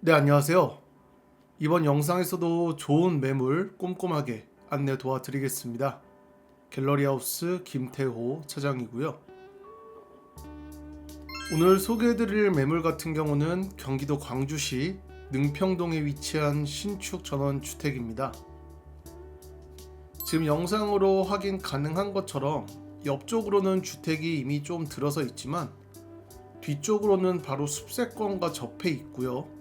네, 안녕하세요. 이번 영상에서도 좋은 매물 꼼꼼하게 안내 도와드리겠습니다. 갤러리하우스 김태호 차장이고요. 오늘 소개해드릴 매물 같은 경우는 경기도 광주시 능평동에 위치한 신축 전원 주택입니다. 지금 영상으로 확인 가능한 것처럼 옆쪽으로는 주택이 이미 좀 들어서 있지만 뒤쪽으로는 바로 숲세권과 접해 있고요.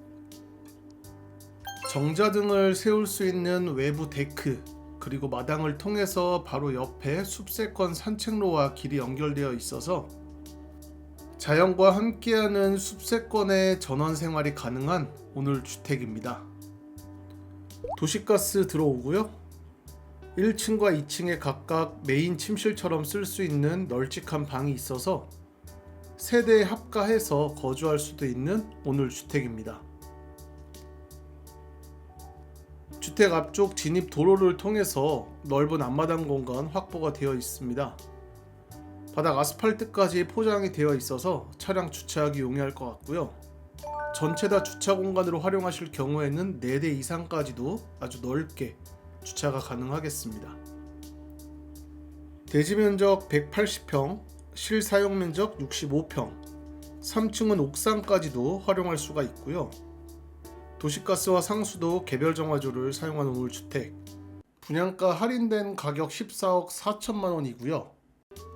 정자 등을 세울 수 있는 외부 데크 그리고 마당을 통해서 바로 옆에 숲세권 산책로와 길이 연결되어 있어서 자연과 함께하는 숲세권의 전원 생활이 가능한 오늘 주택입니다. 도시가스 들어오고요. 1층과 2층에 각각 메인 침실처럼 쓸 수 있는 널찍한 방이 있어서 세대에 합가해서 거주할 수도 있는 오늘 주택입니다. 주택 앞쪽 진입 도로를 통해서 넓은 앞마당 공간 확보가 되어 있습니다. 바닥 아스팔트까지 포장이 되어 있어서 차량 주차하기 용이할 것 같고요. 전체 다 주차 공간으로 활용하실 경우에는 4대 이상까지도 아주 넓게 주차가 가능하겠습니다. 대지 면적 180평, 실사용 면적 65평, 3층은 옥상까지도 활용할 수가 있고요. 도시가스와 상수도 개별 정화조를 사용한 오물 주택. 분양가 할인된 가격 14억 4천만 원이고요.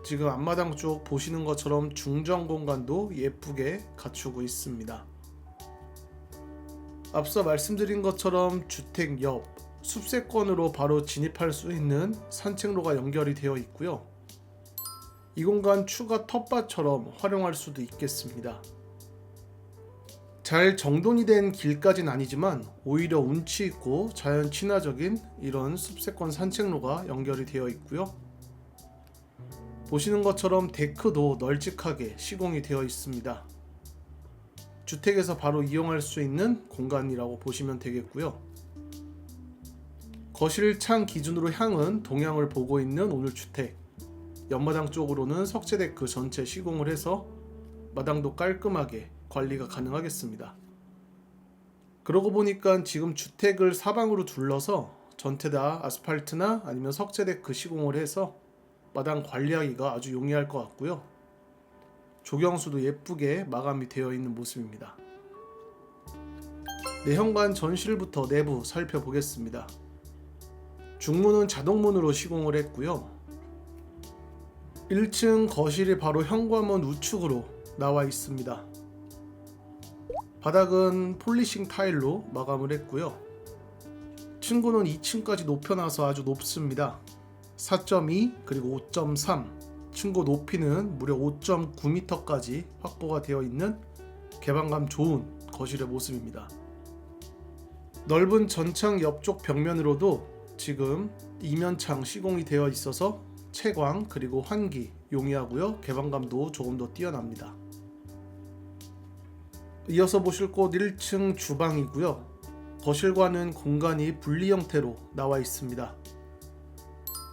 지금 앞마당 쪽 보시는 것처럼 중정 공간도 예쁘게 갖추고 있습니다. 앞서 말씀드린 것처럼 주택 옆 숲세권으로 바로 진입할 수 있는 산책로가 연결이 되어 있고요. 이 공간 추가 텃밭처럼 활용할 수도 있겠습니다. 잘 정돈이 된 길까지는 아니지만 오히려 운치 있고 자연 친화적인 이런 숲세권 산책로가 연결이 되어 있고요. 보시는 것처럼 데크도 널찍하게 시공이 되어 있습니다. 주택에서 바로 이용할 수 있는 공간이라고 보시면 되겠고요. 거실 창 기준으로 향은 동향을 보고 있는 오늘 주택. 옆마당 쪽으로는 석재 데크 전체 시공을 해서 마당도 깔끔하게 관리가 가능하겠습니다. 그러고 보니까 지금 주택을 사방으로 둘러서 전체 다 아스팔트나 아니면 석재 데크 시공을 해서 마당 관리하기가 아주 용이할 것 같고요. 조경수도 예쁘게 마감이 되어 있는 모습입니다. 내현관 전실부터 내부 살펴보겠습니다. 중문은 자동문으로 시공을 했고요. 1층 거실이 바로 현관문 우측으로 나와 있습니다. 바닥은 폴리싱 타일로 마감을 했고요. 층고는 2층까지 높여놔서 아주 높습니다. 4.2 그리고 5.3 층고 높이는 무려 5.9m까지 확보가 되어 있는 개방감 좋은 거실의 모습입니다. 넓은 전창 옆쪽 벽면으로도 지금 이면창 시공이 되어 있어서 채광 그리고 환기 용이하고요. 개방감도 조금 더 뛰어납니다. 이어서 보실 곳 1층 주방이고요. 거실과는 공간이 분리 형태로 나와 있습니다.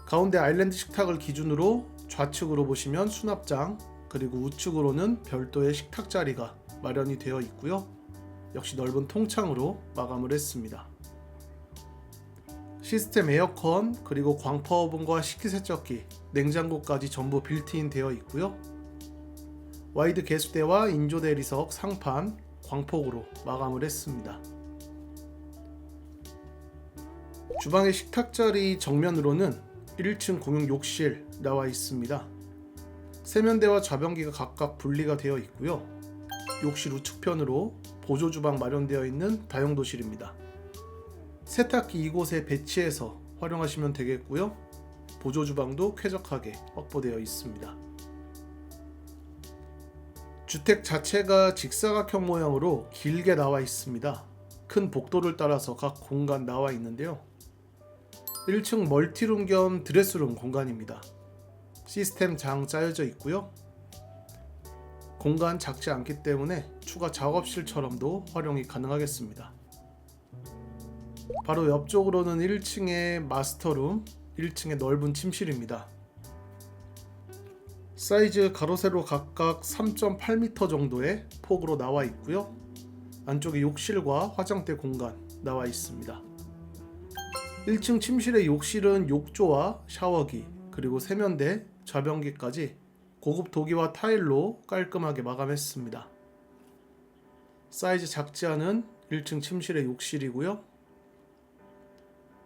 가운데 아일랜드 식탁을 기준으로 좌측으로 보시면 수납장 그리고 우측으로는 별도의 식탁 자리가 마련이 되어 있고요. 역시 넓은 통창으로 마감을 했습니다. 시스템 에어컨 그리고 광파 오븐과 식기세척기, 냉장고까지 전부 빌트인 되어 있고요. 와이드 개수대와 인조 대 리석 상판 광폭으로 마감을 했습니다. 주방의 식탁 자리 정면으로는 1층 공용 욕실 나와 있습니다. 세면대와 좌변기가 각각 분리가 되어 있고요. 욕실 우측편으로 보조 주방 마련되어 있는 다용도실입니다. 세탁기 이곳에 배치해서 활용하시면 되겠고요. 보조 주방도 쾌적하게 확보되어 있습니다. 주택 자체가 직사각형 모양으로 길게 나와 있습니다. 큰 복도를 따라서 각 공간 나와 있는데요. 1층 멀티룸 겸 드레스룸 공간입니다. 시스템 장 짜여져 있고요. 공간 작지 않기 때문에 추가 작업실처럼도 활용이 가능하겠습니다. 바로 옆쪽으로는 1층의 마스터룸, 1층의 넓은 침실입니다. 사이즈 가로 세로 각각 3.8m 정도의 폭으로 나와 있고요. 안쪽에 욕실과 화장대 공간 나와 있습니다. 1층 침실의 욕실은 욕조와 샤워기 그리고 세면대, 좌변기까지 고급 도기와 타일로 깔끔하게 마감했습니다. 사이즈 작지 않은 1층 침실의 욕실이고요.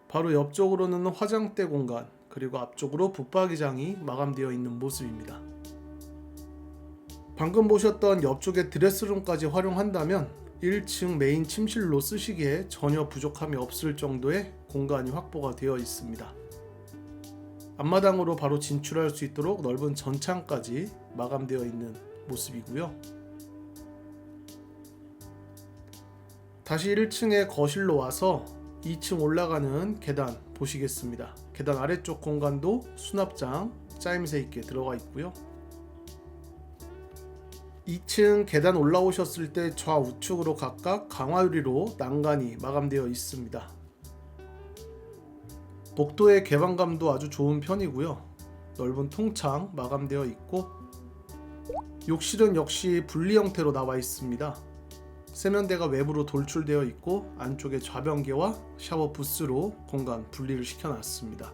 바로 옆쪽으로는 화장대 공간 그리고 앞쪽으로 붙박이장이 마감되어 있는 모습입니다. 방금 보셨던 옆쪽의 드레스룸까지 활용한다면 1층 메인 침실로 쓰시기에 전혀 부족함이 없을 정도의 공간이 확보가 되어 있습니다. 앞마당으로 바로 진출할 수 있도록 넓은 전창까지 마감되어 있는 모습이고요. 다시 1층의 거실로 와서 2층 올라가는 계단 보시겠습니다. 계단 아래쪽 공간도 수납장 짜임새 있게 들어가 있고요. 2층 계단 올라오셨을 때 좌우측으로 각각 강화유리로 난간이 마감되어 있습니다. 복도의 개방감도 아주 좋은 편이고요. 넓은 통창 마감되어 있고 욕실은 역시 분리 형태로 나와 있습니다. 세면대가 외부로 돌출되어 있고 안쪽에 좌변기와 샤워 부스로 공간 분리를 시켜놨습니다.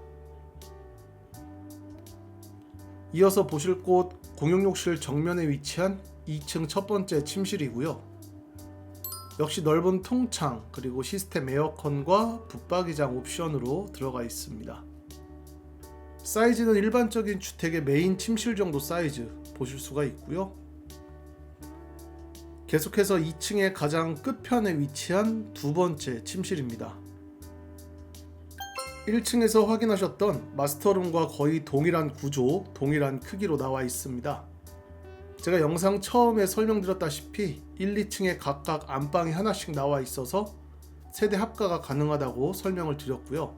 이어서 보실 곳 공용욕실 정면에 위치한 2층 첫 번째 침실이고요. 역시 넓은 통창 그리고 시스템 에어컨과 붙박이장 옵션으로 들어가 있습니다. 사이즈는 일반적인 주택의 메인 침실 정도 사이즈 보실 수가 있고요. 계속해서 2층의 가장 끝편에 위치한 두 번째 침실입니다. 1층에서 확인하셨던 마스터룸과 거의 동일한 구조, 동일한 크기로 나와 있습니다. 제가 영상 처음에 설명드렸다시피 1, 2층에 각각 안방이 하나씩 나와 있어서 세대 합가가 가능하다고 설명을 드렸고요.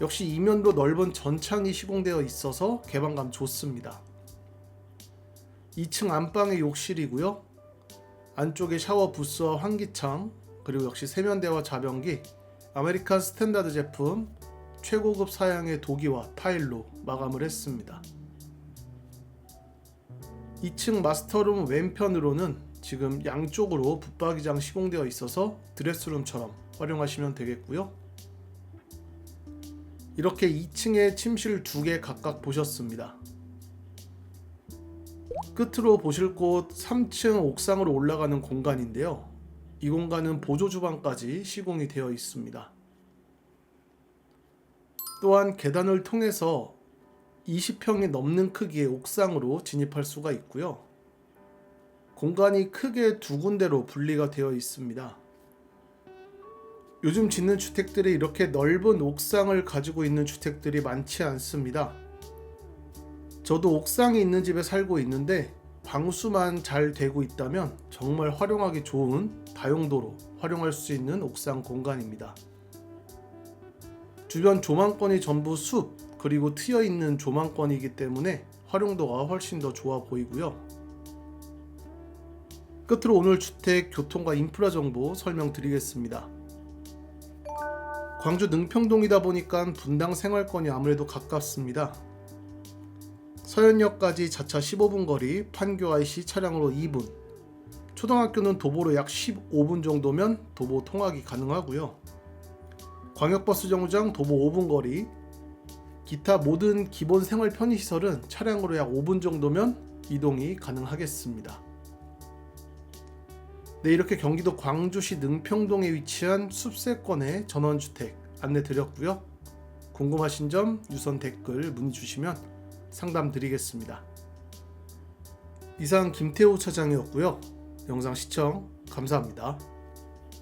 역시 이면도 넓은 전창이 시공되어 있어서 개방감 좋습니다. 2층 안방의 욕실이고요. 안쪽에 샤워 부스와 환기창 그리고 역시 세면대와 자변기 아메리칸 스탠다드 제품 최고급 사양의 도기와 타일로 마감을 했습니다. 2층 마스터룸 왼편으로는 지금 양쪽으로 붙박이장 시공되어 있어서 드레스룸처럼 활용하시면 되겠고요. 이렇게 2층에 침실 두 개 각각 보셨습니다. 끝으로 보실 곳 3층 옥상으로 올라가는 공간인데요. 이 공간은 보조 주방까지 시공이 되어 있습니다. 또한 계단을 통해서 20평이 넘는 크기의 옥상으로 진입할 수가 있고요. 공간이 크게 두 군데로 분리가 되어 있습니다. 요즘 짓는 주택들이 이렇게 넓은 옥상을 가지고 있는 주택들이 많지 않습니다. 저도 옥상이 있는 집에 살고 있는데 방수만 잘 되고 있다면 정말 활용하기 좋은 다용도로 활용할 수 있는 옥상 공간입니다. 주변 조망권이 전부 숲 그리고 트여 있는 조망권이기 때문에 활용도가 훨씬 더 좋아 보이고요. 끝으로 오늘 주택 교통과 인프라 정보 설명드리겠습니다. 광주 능평동이다 보니까 분당 생활권이 아무래도 가깝습니다. 서현역까지 자차 15분 거리, 판교 IC 차량으로 2분. 초등학교는 도보로 약 15분 정도면 도보 통학이 가능하고요. 광역버스 정류장 도보 5분 거리, 기타 모든 기본 생활 편의시설은 차량으로 약 5분 정도면 이동이 가능하겠습니다. 네, 이렇게 경기도 광주시 능평동에 위치한 숲세권의 전원주택 안내 드렸고요. 궁금하신 점 유선 댓글 문의 주시면 상담 드리겠습니다. 이상 김태호 차장이었고요. 영상 시청 감사합니다.